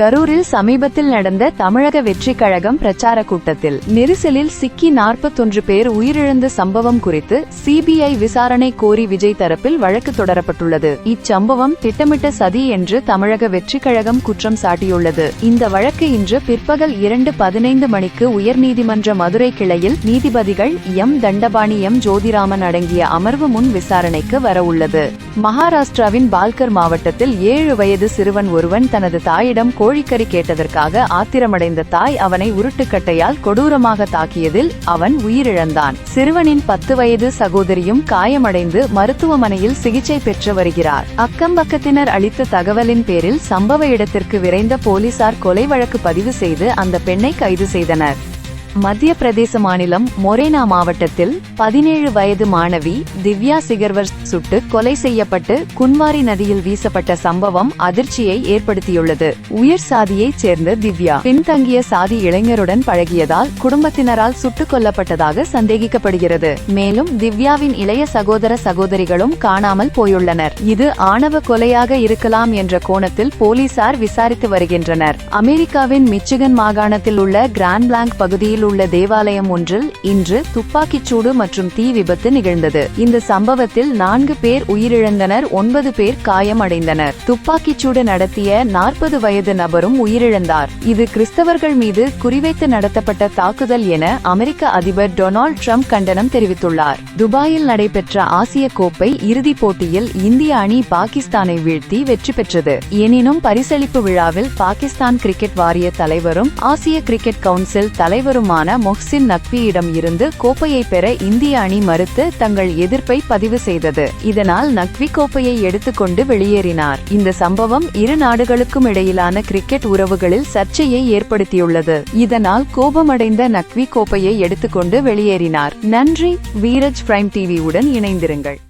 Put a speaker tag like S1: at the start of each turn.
S1: கரூரில் சமீபத்தில் நடந்த தமிழக வெற்றி கழகம் பிரச்சார கூட்டத்தில் நெரிசலில் சிக்கி நாற்பத்தொன்று பேர் உயிரிழந்த சம்பவம் குறித்து சிபிஐ விசாரணை கோரி விஜய் தரப்பில் வழக்கு தொடரப்பட்டுள்ளது. இச்சம்பவம் திட்டமிட்ட சதி என்று தமிழக வெற்றி கழகம் குற்றம் சாட்டியுள்ளது. இந்த வழக்கு இன்று பிற்பகல் இரண்டு பதினைந்து மணிக்கு உயர்நீதிமன்ற மதுரை கிளையில் நீதிபதிகள் எம். தண்டபாணி எம். ஜோதிராமன் அடங்கிய அமர்வு முன் விசாரணைக்கு வரவுள்ளது. மகாராஷ்டிராவின் பால்கர் மாவட்டத்தில் ஏழு வயது சிறுவன் ஒருவன் தனது தாயிடம் கோழிக்கறி கேட்டதற்காக ஆத்திரமடைந்த தாய் அவனை உருட்டுக்கட்டையால் கொடூரமாக தாக்கியதில் அவன் உயிரிழந்தான். சிறுவனின் பத்து வயது சகோதரியும் காயமடைந்து மருத்துவமனையில் சிகிச்சை பெற்று வருகிறார். அக்கம்பக்கத்தினர் அளித்த தகவலின் பேரில் சம்பவ இடத்திற்கு விரைந்த போலீசார் கொலை வழக்கு பதிவு செய்து அந்த பெண்ணை கைது செய்தனர். மத்திய பிரதேச மாநிலம் மொரேனா மாவட்டத்தில் பதினேழு வயது மாணவி திவ்யா சிகர்வர் சுட்டு கொலை செய்யப்பட்டு குன்வாரி நதியில் வீசப்பட்ட சம்பவம் அதிர்ச்சியை ஏற்படுத்தியுள்ளது. உயர் சாதியைச் சேர்ந்த திவ்யா பின்தங்கிய சாதி இளைஞருடன் பழகியதால் குடும்பத்தினரால் சுட்டுக் கொல்லப்பட்டதாக சந்தேகிக்கப்படுகிறது. மேலும் திவ்யாவின் இளைய சகோதர சகோதரிகளும் காணாமல் போயுள்ளனர். இது ஆணவ கொலையாக இருக்கலாம் என்ற கோணத்தில் போலீசார் விசாரித்து வருகின்றனர். அமெரிக்காவின் மிச்சிகன் மாகாணத்தில் உள்ள கிராண்ட் பிளாங்க் பகுதியில் உள்ள தேவாலயம் ஒன்றில் இன்று துப்பாக்கிச்சூடு மற்றும் தீ விபத்து நிகழ்ந்தது. இந்த சம்பவத்தில் நான்கு பேர் உயிரிழந்தனர் ஒன்பது பேர் காயமடைந்தனர். துப்பாக்கிச்சூடு நடத்திய நாற்பது வயது நபரும் உயிரிழந்தார். இது கிறிஸ்தவர்கள் மீது குறிவைத்து நடத்தப்பட்ட தாக்குதல் என அமெரிக்க அதிபர் டொனால்ட் ட்ரம்ப் கண்டனம் தெரிவித்துள்ளார். துபாயில் நடைபெற்ற ஆசிய கோப்பை இறுதிப் போட்டியில் இந்திய அணி பாகிஸ்தானை வீழ்த்தி வெற்றி பெற்றது. எனினும் பரிசளிப்பு விழாவில் பாகிஸ்தான் கிரிக்கெட் வாரிய தலைவரும் ஆசிய கிரிக்கெட் கவுன்சில் தலைவரும் தலைவருமான மொஹ்சின் நக்வியிடம் இருந்து கோப்பையை பெற இந்திய அணி மறுத்து தங்கள் எதிர்ப்பை பதிவு செய்தது. இதனால் நக்வி கோப்பையை எடுத்துக்கொண்டு வெளியேறினார். இந்த சம்பவம் இரு நாடுகளுக்கும் இடையிலான கிரிக்கெட் உறவுகளில் சர்ச்சையை ஏற்படுத்தியுள்ளது. இதனால் கோபமடைந்த நக்வி கோப்பையை எடுத்துக்கொண்டு வெளியேறினார். நன்றி வீரஜ் பிரைம் டிவியுடன் இணைந்திருங்கள்.